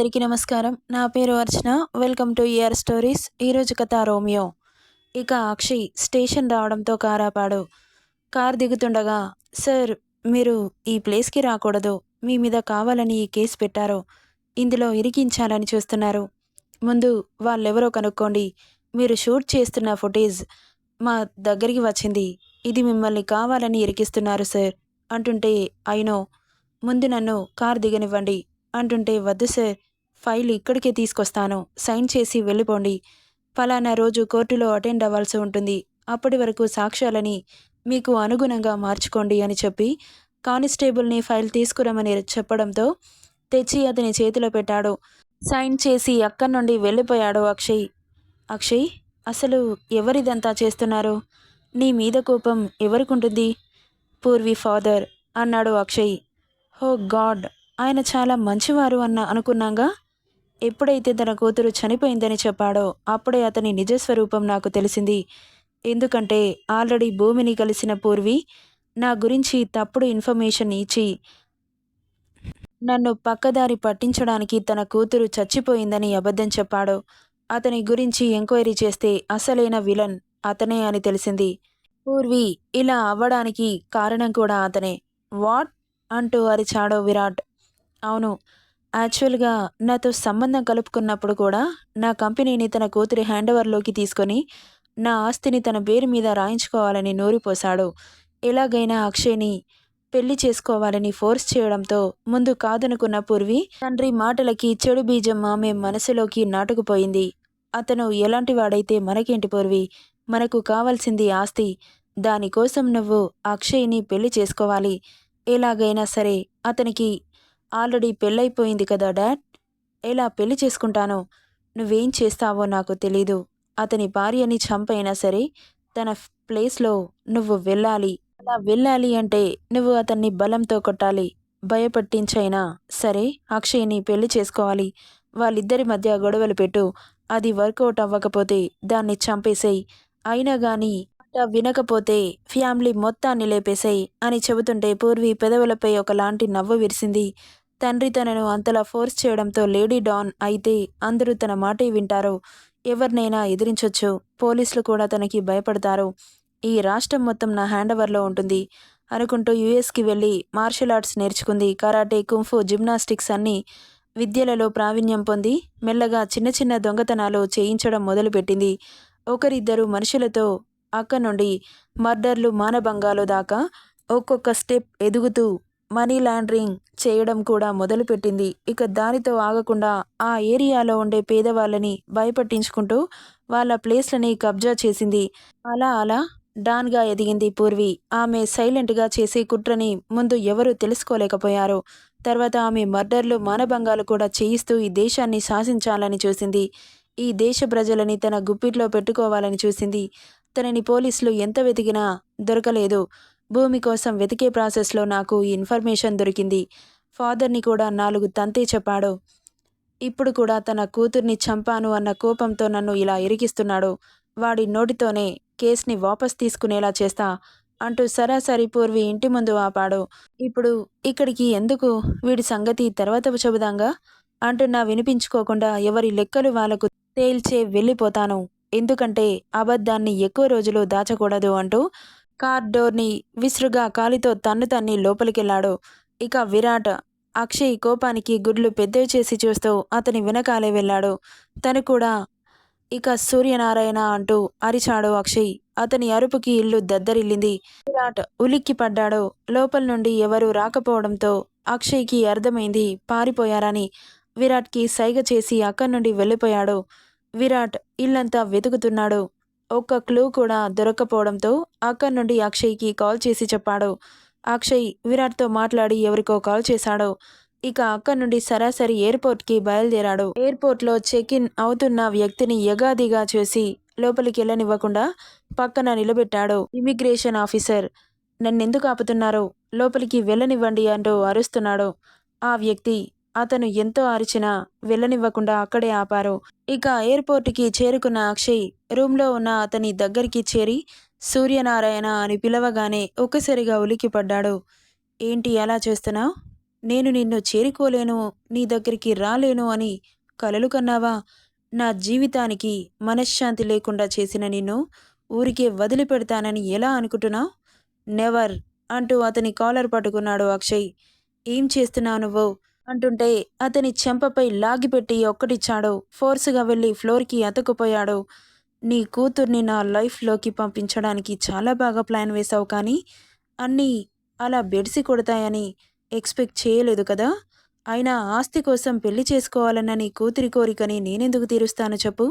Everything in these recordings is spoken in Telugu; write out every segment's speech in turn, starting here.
అందరికీ నమస్కారం. నా పేరు Archana. Welcome to ear stories ఈరోజు కథ రోమియో. ఇక అక్షయ్ స్టేషన్ రావడంతో కారాపాడు. కార్ దిగుతుండగా సార్ మీరు ఈ ప్లేస్కి రాకూడదు. మీ మీద కావాలని ఈ కేసు పెట్టారు. ఇందులో ఇరికించాలని చూస్తున్నారు. ముందు వాళ్ళెవరో కనుక్కోండి. మీరు షూట్ చేస్తున్న ఫుటేజ్ మా దగ్గరికి వచ్చింది. ఇది మిమ్మల్ని కావాలని ఇరికిస్తున్నారు సార్. అంటుంటే అయినో ముందు నన్ను కార్ దిగనివ్వండి. అంటుంటే వద్దు సార్. ఫైల్ ఇక్కడికే తీసుకొస్తాను. సైన్ చేసి వెళ్ళిపోండి. ఫలానా రోజు కోర్టులో అటెండ్ అవ్వాల్సి ఉంటుంది. అప్పటి వరకు సాక్ష్యాలని మీకు అనుగుణంగా మార్చుకోండి అని చెప్పి కానిస్టేబుల్ని ఫైల్ తీసుకురమని చెప్పడంతో తెచ్చి అతని చేతిలో పెట్టాడు. సైన్ చేసి అక్కడి నుండి వెళ్ళిపోయాడు అక్షయ్. అక్షయ్ అసలు ఎవరిదంతా చేస్తున్నారు? నీ మీద కోపం ఎవరికుంటుంది? పూర్వీ ఫాదర్ అన్నాడు అక్షయ్. హో గాడ్ ఆయన చాలా మంచివారు అన్న అనుకున్నాగా ఎప్పుడైతే తన కూతురు చనిపోయిందని చెప్పాడో అప్పుడే అతని నిజస్వరూపం నాకు తెలిసింది. ఎందుకంటే ఆల్రెడీ భూమిని కలిసిన పూర్వి నా గురించి తప్పుడు ఇన్ఫర్మేషన్ ఇచ్చి నన్ను పక్కదారి పట్టించడానికి తన కూతురు చచ్చిపోయిందని అబద్ధం చెప్పాడు అతని గురించి ఎంక్వైరీ చేస్తే అసలైన విలన్ అతనే అని తెలిసింది. పూర్వి ఇలా అవ్వడానికి కారణం కూడా అతనే. వాట్? అంటూ అరిచాడో విరాట్. అవును యాక్చువల్గా నాతో సంబంధం కలుపుకున్నప్పుడు కూడా నా కంపెనీని తన కూతురి హ్యాండ్ ఓవర్లోకి తీసుకొని నా ఆస్తిని తన పేరు మీద రాయించుకోవాలని నూరిపోశాడు. ఎలాగైనా అక్షయ్ని పెళ్ళి చేసుకోవాలని ఫోర్స్ చేయడంతో ముందు కాదనుకున్న పూర్వి తండ్రి మాటలకి చెడు బీజం ఆమె మనసులోకి నాటుకుపోయింది. అతను ఎలాంటి వాడైతే మనకేంటి పూర్వి మనకు కావాల్సింది ఆస్తి దానికోసం నువ్వు అక్షయ్ని పెళ్ళి చేసుకోవాలి. ఎలాగైనా సరే అతనికి ఆల్రెడీ పెళ్ళైపోయింది కదా డాడ్? ఎలా పెళ్ళి చేసుకుంటానో నువ్వేం చేస్తావో నాకు తెలీదు. అతని భార్యని చంపైనా సరే తన ప్లేస్లో నువ్వు వెళ్ళాలి. అలా వెళ్ళాలి అంటే నువ్వు అతన్ని బలంతో కొట్టాలి. భయపట్టించైనా సరే అక్షయ్ని పెళ్ళి చేసుకోవాలి. వాళ్ళిద్దరి మధ్య గొడవలు పెట్టు. అది వర్కౌట్ అవ్వకపోతే దాన్ని చంపేసేయి. అయినా గాని వినకపోతే ఫ్యామిలీ మొత్తాన్ని లేపేసేయి అని చెబుతుంటే పూర్వి పెదవులపై ఒకలాంటి నవ్వు విరిసింది. తండ్రి తనను అంతలా ఫోర్స్ చేయడంతో లేడీ డాన్ అయితే అందరూ తన మాటే వింటారు. ఎవరినైనా ఎదిరించొచ్చు. పోలీసులు కూడా తనకి భయపడతారు. ఈ రాష్ట్రం మొత్తం నా హ్యాండ్ ఓవర్లో ఉంటుంది అనుకుంటూ యుఎస్కి వెళ్ళి మార్షల్ ఆర్ట్స్ నేర్చుకుంది. కరాటే కుంఫు జిమ్నాస్టిక్స్ అన్ని విద్యలలో ప్రావీణ్యం పొంది మెల్లగా చిన్న చిన్న దొంగతనాలు చేయించడం మొదలుపెట్టింది. ఒకరిద్దరు మనుషులతో అక్క నుండి మర్డర్లు మానభంగాలు దాకా ఒక్కొక్క స్టెప్ ఎదుగుతూ మనీ లాండరింగ్ చేయడం కూడా మొదలుపెట్టింది. ఇక దానితో ఆగకుండా ఆ ఏరియాలో ఉండే పేదవాళ్ళని భయపట్టించుకుంటూ వాళ్ళ ప్లేస్లని కబ్జా చేసింది. అలా అలా డాన్గా ఎదిగింది పూర్వి. ఆమె సైలెంట్గా చేసే కుట్రని ముందు ఎవరూ తెలుసుకోలేకపోయారు. తర్వాత ఆమె మర్డర్లు మానభంగాలు కూడా చేయిస్తూ ఈ దేశాన్ని శాసించాలని చూసింది. ఈ దేశ ప్రజలని తన గుప్పిట్లో పెట్టుకోవాలని చూసింది. తనని పోలీసులు ఎంత వెతికినా దొరకలేదు. భూమి కోసం వెతికే ప్రాసెస్లో నాకు ఇన్ఫర్మేషన్ దొరికింది. ఫాదర్ని కూడా నాలుగు తంతే చెప్పాడు. ఇప్పుడు కూడా తన కూతుర్ని చంపాను అన్న కోపంతో నన్ను ఇలా ఇరికిస్తున్నాడు. వాడి నోటితోనే కేసుని వాపస్ తీసుకునేలా చేస్తా అంటూ సరాసరి పూర్వి ఇంటి ముందు ఆపాడు. ఇప్పుడు ఇక్కడికి ఎందుకు? వీడి సంగతి తర్వాత చెబుదాంగా? అంటున్నా వినిపించుకోకుండా ఎవరి లెక్కలు వాళ్ళకు తేల్చే వెళ్ళిపోతాను. ఎందుకంటే అబద్ధాన్ని ఎక్కువ రోజులు దాచకూడదు అంటూ కార్ డోర్ని విసురుగా కాలితో తన్ను తన్ని లోపలికెళ్ళాడు. ఇక విరాట్ అక్షయ్ కోపానికి గుడ్లు పెద్దవి చేసి చూస్తూ అతని వెనకాలే వెళ్ళాడు. తను కూడా ఇక సూర్యనారాయణ అంటూ అరిచాడు అక్షయ్. అతని అరుపుకి ఇల్లు దద్దరిల్లింది. విరాట్ ఉలిక్కి పడ్డాడు. లోపల నుండి ఎవరూ రాకపోవడంతో అక్షయ్కి అర్థమైంది పారిపోయారని. విరాట్కి సైగ చేసి అక్కడి నుండి వెళ్ళిపోయాడు. విరాట్ ఇల్లంతా వెతుకుతున్నాడు. ఒక్క క్లూ కూడా దొరక్కపోవడంతో అక్కడి నుండి అక్షయ్కి కాల్ చేసి చెప్పాడు. అక్షయ్ విరాట్తో మాట్లాడి ఎవరికో కాల్ చేశాడు. ఇక అక్కడి నుండి సరాసరి ఎయిర్పోర్ట్కి బయలుదేరాడు. ఎయిర్పోర్ట్లో చెక్ ఇన్ అవుతున్న వ్యక్తిని యగాదిగా చూసి లోపలికి వెళ్ళనివ్వకుండా పక్కన నిలబెట్టాడు ఇమిగ్రేషన్ ఆఫీసర్. నన్నెందుకు ఆపుతున్నారు? లోపలికి వెళ్ళనివ్వండి అంటూ అరుస్తున్నాడు. ఆ వ్యక్తి అతను ఎంతో అరిచినా వెళ్ళనివ్వకుండా అక్కడే ఆపారు. ఇక ఎయిర్పోర్ట్కి చేరుకున్న అక్షయ్ రూమ్లో ఉన్న అతని దగ్గరికి చేరి సూర్యనారాయణ అని పిలవగానే ఒక్కసారిగా ఉలిక్కిపడ్డాడు. ఏంటి అలా చేస్తున్నావు? నేను నిన్ను చేరుకోలేను నీ దగ్గరికి రాలేను అని కలలు కన్నావా? నా జీవితానికి మనశ్శాంతి లేకుండా చేసిన నిన్ను ఊరికే వదిలిపెడతానని ఎలా అనుకుంటున్నావు? నెవర్ అంటూ అతని కాలర్ పట్టుకున్నాడు అక్షయ్. ఏం చేస్తున్నావు నువ్వు? అంటుంటే అతని చెంపపై లాగిపెట్టి ఒక్కటిచ్చాడు. ఫోర్స్గా వెళ్ళి ఫ్లోర్కి అతుకుపోయాడు నీ కూతుర్ని నా లైఫ్లోకి పంపించడానికి చాలా బాగా ప్లాన్ వేశావు కానీ అన్నీ అలా బెడిసి కొడతాయని ఎక్స్పెక్ట్ చేయలేదు కదా? అయినా ఆస్తి కోసం పెళ్ళి చేసుకోవాలన్న నీ కూతురి కోరికని నేనెందుకు తీరుస్తాను చెప్పు?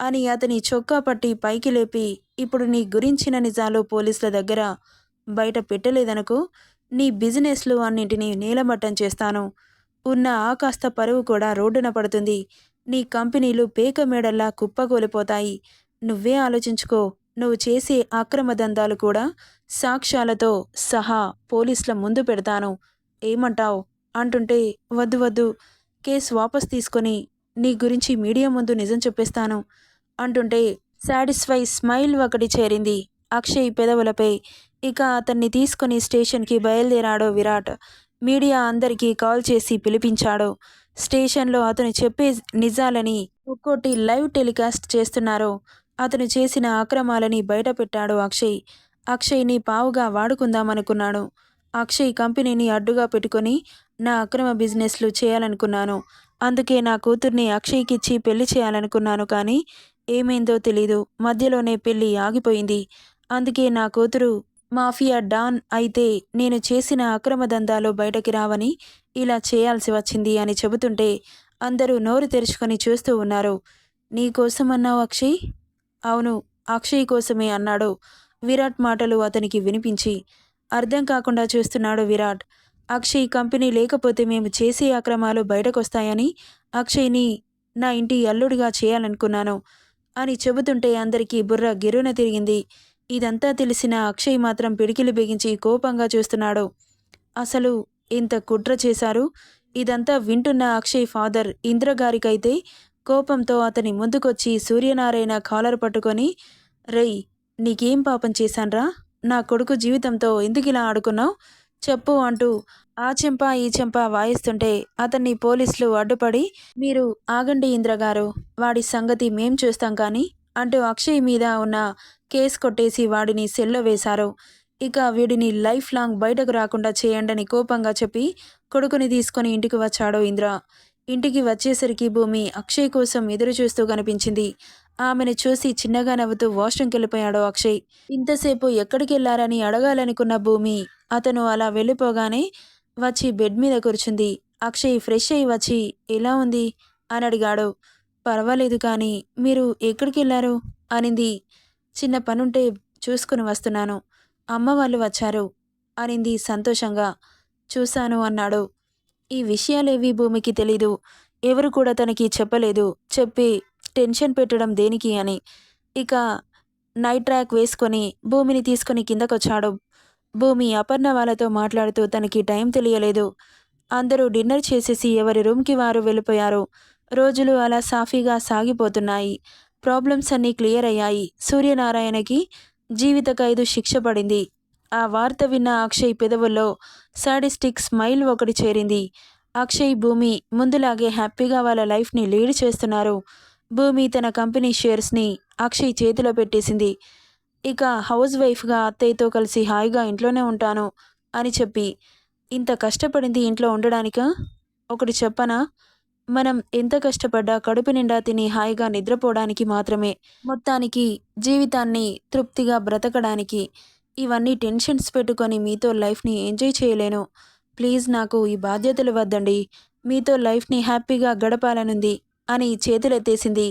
అని అతని చొక్కా పట్టి పైకి లేపి ఇప్పుడు నీ గురించిన నిజాలు పోలీసుల దగ్గర బయట పెట్టలేదనుకో నీ బిజినెస్లు అన్నింటినీ నీలమట్టం చేస్తాను. ఉన్న ఆకాస్త పరువు కూడా రోడ్డున పడుతుంది. నీ కంపెనీలు పేక మేడల్లా కుప్పకూలిపోతాయి. నువ్వే ఆలోచించుకో. నువ్వు చేసే అక్రమ దందాలు కూడా సాక్ష్యాలతో సహా పోలీసుల ముందు పెడతాను. ఏమంటావ్? అంటుంటే వద్దు వద్దు. కేసు వాపస్ తీసుకొని నీ గురించి మీడియా ముందు నిజం చెప్పేస్తాను. అంటుంటే సాటిస్ఫై స్మైల్ ఒకటి చేరింది అక్షయ్ పెదవులపై. ఇక అతన్ని తీసుకుని స్టేషన్కి బయలుదేరాడో విరాట్. మీడియా అందరికీ కాల్ చేసి పిలిపించాడు. స్టేషన్లో అతను చెప్పే నిజాలని ఒక్కోటి లైవ్ టెలికాస్ట్ చేస్తున్నారు. అతను చేసిన అక్రమాలని బయటపెట్టాడు అక్షయ్. అక్షయ్ని పావుగా వాడుకుందామనుకున్నాను. అక్షయ్ కంపెనీని అడ్డుగా పెట్టుకొని నా అక్రమ బిజినెస్లు చేయాలనుకున్నాను. అందుకే నా కూతుర్ని అక్షయ్కిచ్చి పెళ్ళి చేయాలనుకున్నాను కానీ ఏమైందో తెలీదు. మధ్యలోనే పెళ్ళి ఆగిపోయింది. అందుకే నా కూతురు మాఫియా డాన్ అయితే నేను చేసిన అక్రమ దందాలు బయటకి రావని ఇలా చేయాల్సి వచ్చింది అని చెబుతుంటే అందరూ నోరు తెరుచుకొని చూస్తూ ఉన్నారు. నీకోసం అన్నావు అక్షయ్? అవును అక్షయ్ కోసమే అన్నాడు విరాట్ మాటలు అతనికి వినిపించి. అర్థం కాకుండా చూస్తున్నాడు విరాట్. అక్షయ్ కంపెనీ లేకపోతే మేము చేసే అక్రమాలు బయటకొస్తాయని అక్షయ్ని నా ఇంటి అల్లుడిగా చేయాలనుకున్నాను అని చెబుతుంటే అందరికీ బుర్ర గిరున తిరిగింది. ఇదంతా తెలిసిన అక్షయ్ మాత్రం పిడికిలి బిగించి కోపంగా చూస్తున్నాడు. అసలు ఇంత కుట్ర చేశారు? ఇదంతా వింటున్న అక్షయ్ ఫాదర్ ఇంద్రగారికైతే కోపంతో అతని ముందుకొచ్చి సూర్యనారాయణ కాలర్ పట్టుకొని రేయ్ నీకేం పాపం చేశాన్రా? నా కొడుకు జీవితంతో ఎందుకిలా ఆడుకున్నావు? చెప్పు అంటూ ఆ చెంప ఈ చెంప వాయిస్తుంటే అతన్ని పోలీసులు అడ్డుపడి మీరు ఆగండి ఇంద్రగారు వాడి సంగతి మేం చూస్తాం కానీ అంటూ అక్షయ్ మీద ఉన్న కేసు కొట్టేసి వాడిని సెల్లో వేశారు. ఇక వీడిని లైఫ్ లాంగ్ బయటకు రాకుండా చేయండని కోపంగా చెప్పి కొడుకుని తీసుకొని ఇంటికి వచ్చాడు ఇంద్ర. ఇంటికి వచ్చేసరికి భూమి అక్షయ్ కోసం ఎదురు చూస్తూ కనిపించింది. ఆమెను చూసి చిన్నగా నవ్వుతూ వాష్రూమ్కి వెళ్ళిపోయాడు అక్షయ్. ఇంతసేపు ఎక్కడికి వెళ్ళారని అడగాలనుకున్న భూమి అతను అలా వెళ్ళిపోగానే వచ్చి బెడ్ మీద కూర్చుంది. అక్షయ్ ఫ్రెష్ అయ్యి వచ్చి ఎలా ఉంది? అని అడిగాడు. పర్వాలేదు కానీ మీరు ఎక్కడికి వెళ్ళారు? అనింది. చిన్న పనుంటే చూసుకుని వస్తున్నాను. అమ్మ వాళ్ళు వచ్చారు. అనింది సంతోషంగా. చూశాను అన్నాడు. ఈ విషయాలేవి భూమికి తెలీదు. ఎవరు కూడా తనకి చెప్పలేదు. చెప్పి టెన్షన్ పెట్టడం దేనికి అని. ఇక నైట్ ట్రాక్ వేసుకొని భూమిని తీసుకొని కిందకొచ్చాడు. భూమి అపర్ణ వాళ్ళతో మాట్లాడుతూ తనకి టైం తెలియలేదు. అందరూ డిన్నర్ చేసేసి ఎవరి రూమ్కి వారు వెళ్ళిపోయారు. రోజులు అలా సాఫీగా సాగిపోతున్నాయి. ప్రాబ్లమ్స్ అన్నీ క్లియర్ అయ్యాయి. సూర్యనారాయణకి జీవిత ఖైదు శిక్ష పడింది. ఆ వార్త విన్న అక్షయ్ పెదవుల్లో సాడిస్టిక్ స్మైల్ ఒకటి చేరింది. అక్షయ్ భూమి ముందులాగే హ్యాపీగా వాళ్ళ లైఫ్ని లీడ్ చేస్తున్నారు. భూమి తన కంపెనీ షేర్స్ని అక్షయ్ చేతిలో పెట్టేసింది. ఇక హౌస్ వైఫ్గా అత్తయ్యతో కలిసి హాయిగా ఇంట్లోనే ఉంటాను అని చెప్పి ఇంత కష్టపడింది ఇంట్లో ఉండడానిక? ఒకటి చెప్పనా? మనం ఎంత కష్టపడ్డా కడుపు నిండా తిని హాయిగా నిద్రపోవడానికి మాత్రమే మొత్తానికి జీవితాన్ని తృప్తిగా బ్రతకడానికి ఇవన్నీ టెన్షన్స్ పెట్టుకొని మీతో లైఫ్ని ఎంజాయ్ చేయలేను. ప్లీజ్ నాకు ఈ బాధ్యతలు వద్దండి. మీతో లైఫ్ని హ్యాపీగా గడపాలనుంది అని చేతులెత్తేసింది.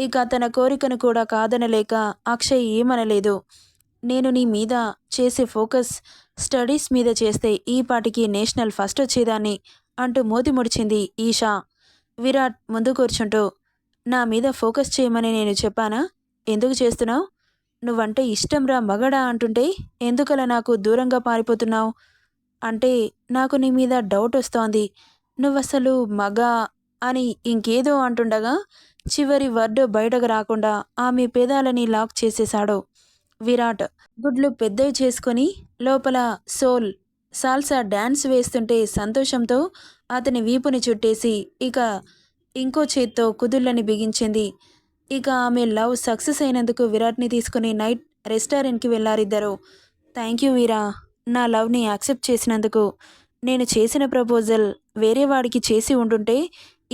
ఇక తన కోరికను కూడా కాదనలేక అక్షయ్ ఏమనలేదు. నేను నీ మీద చేసే ఫోకస్ స్టడీస్ మీద చేస్తే ఈ పాటికి నేషనల్ ఫస్ట్ వచ్చేదాన్ని అంటూ మోతి ముడిచింది ఈషా. విరాట్ ముందు కూర్చుంటూ నా మీద ఫోకస్ చేయమని నేను చెప్పానా? ఎందుకు చేస్తున్నావు? నువ్వంటే ఇష్టంరా మగడా అంటుంటే ఎందుకలా నాకు దూరంగా పారిపోతున్నావు? అంటే నాకు నీ మీద డౌట్ వస్తోంది. నువ్వసలు మగ అని ఇంకేదో అంటుండగా చివరి వర్డ్ బయటకు రాకుండా ఆమె పేదాలని లాక్ చేసేశాడు. విరాట్ గుడ్లు పెద్దవి చేసుకొని లోపల సోల్ సాల్సా డ్యాన్స్ వేస్తుంటే సంతోషంతో అతని వీపుని చుట్టేసి ఇక ఇంకో చేత్తో కుదుళ్ళని బిగించింది. ఇక ఆమె లవ్ సక్సెస్ అయినందుకు విరాట్ని తీసుకుని నైట్ రెస్టారెంట్కి వెళ్ళారిద్దరు థ్యాంక్ యూ వీరా నా లవ్ని యాక్సెప్ట్ చేసినందుకు. నేను చేసిన ప్రపోజల్ వేరే వాడికి చేసి ఉంటుంటే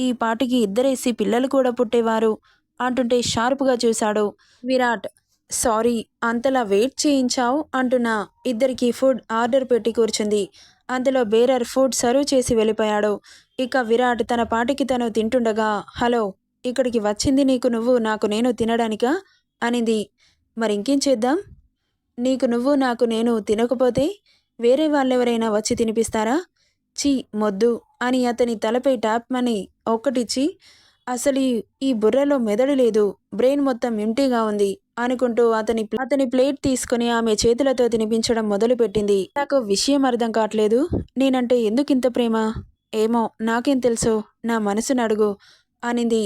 ఈ పాటికి ఇద్దరేసి పిల్లలు కూడా పుట్టేవారు అంటుంటే షార్ప్గా చూశాడు విరాట్. సారీ అంతలా వెయిట్ చేయించావు అంటున్నా ఇద్దరికి ఫుడ్ ఆర్డర్ పెట్టి కూర్చుంది. అందులో బేరర్ ఫుడ్ సర్వ్ చేసి వెళ్ళిపోయాడు. ఇక విరాట్ తన పాటికి తను తింటుండగా హలో ఇక్కడికి వచ్చింది నీకు నువ్వు నాకు నేను తినడానికా? అనింది. మరింకేం చేద్దాం? నీకు నువ్వు నాకు నేను తినకపోతే వేరే వాళ్ళెవరైనా వచ్చి తినిపిస్తారా? చీ మొద్దు అని అతని తలపై ట్యాప్మని ఒక్కటిచ్చి అసలు ఈ- ఈ బుర్రలో మెదడు లేదు బ్రెయిన్ మొత్తం ఎంటీగా ఉంది అనుకుంటూ అతని అతని ప్లేట్ తీసుకుని ఆమె చేతులతో తినిపించడం మొదలుపెట్టింది. నాకు విషయం అర్థం కావట్లేదు. నేనంటే ఎందుకింత ప్రేమ? ఏమో నాకేం తెలుసు. నా మనసును అడుగు అనింది.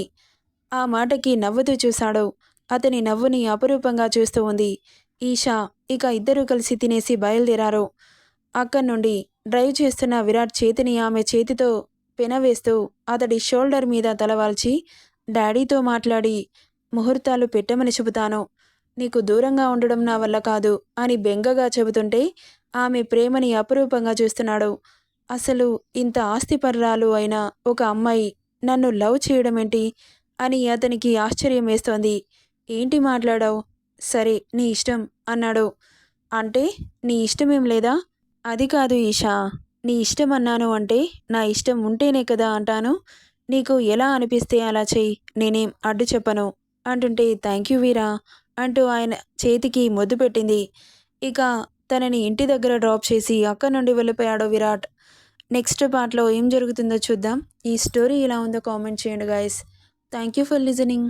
ఆ మాటకి నవ్వుతూ చూశాడు. అతని నవ్వుని అపరూపంగా చూస్తూ ఉంది. ఈషా ఇక ఇద్దరూ కలిసి తినేసి బయలుదేరారు. అక్కడి నుండి డ్రైవ్ చేస్తున్న విరాట్ చేతిని ఆమె చేతితో పెనవేస్తూ అతడి షోల్డర్ మీద తలవాల్చి డాడీతో మాట్లాడి ముహూర్తాలు పెట్టమని చెబుతాను. నీకు దూరంగా ఉండడం నా వల్ల కాదు అని బెంగగా చెబుతుంటే ఆమె ప్రేమని అపరూపంగా చూస్తున్నాడు. అసలు ఇంత ఆస్తిపర్రాలు అయిన ఒక అమ్మాయి నన్ను లవ్ చేయడం ఏంటి అని అతనికి ఆశ్చర్యం వేస్తోంది ఏంటి మాట్లాడావు? సరే నీ ఇష్టం అన్నాడు. అంటే నీ ఇష్టమేం లేదా? అది కాదు ఈషా. నీ ఇష్టం అన్నాను అంటే నా ఇష్టం ఉంటేనే కదా అంటాను. నీకు ఎలా అనిపిస్తే అలా చెయ్యి. నేనేం అడ్డు చెప్పను అంటుంటే థ్యాంక్ యూ వీరా. అంటూ ఆయన చేతికి మొద్దు పెట్టింది. ఇక తనని ఇంటి దగ్గర డ్రాప్ చేసి అక్కడి నుండి వెళ్ళిపోయాడు విరాట్. నెక్స్ట్ పార్ట్లో ఏం జరుగుతుందో చూద్దాం. ఈ స్టోరీ ఎలా ఉందో కామెంట్ చేయండి guys thank you for listening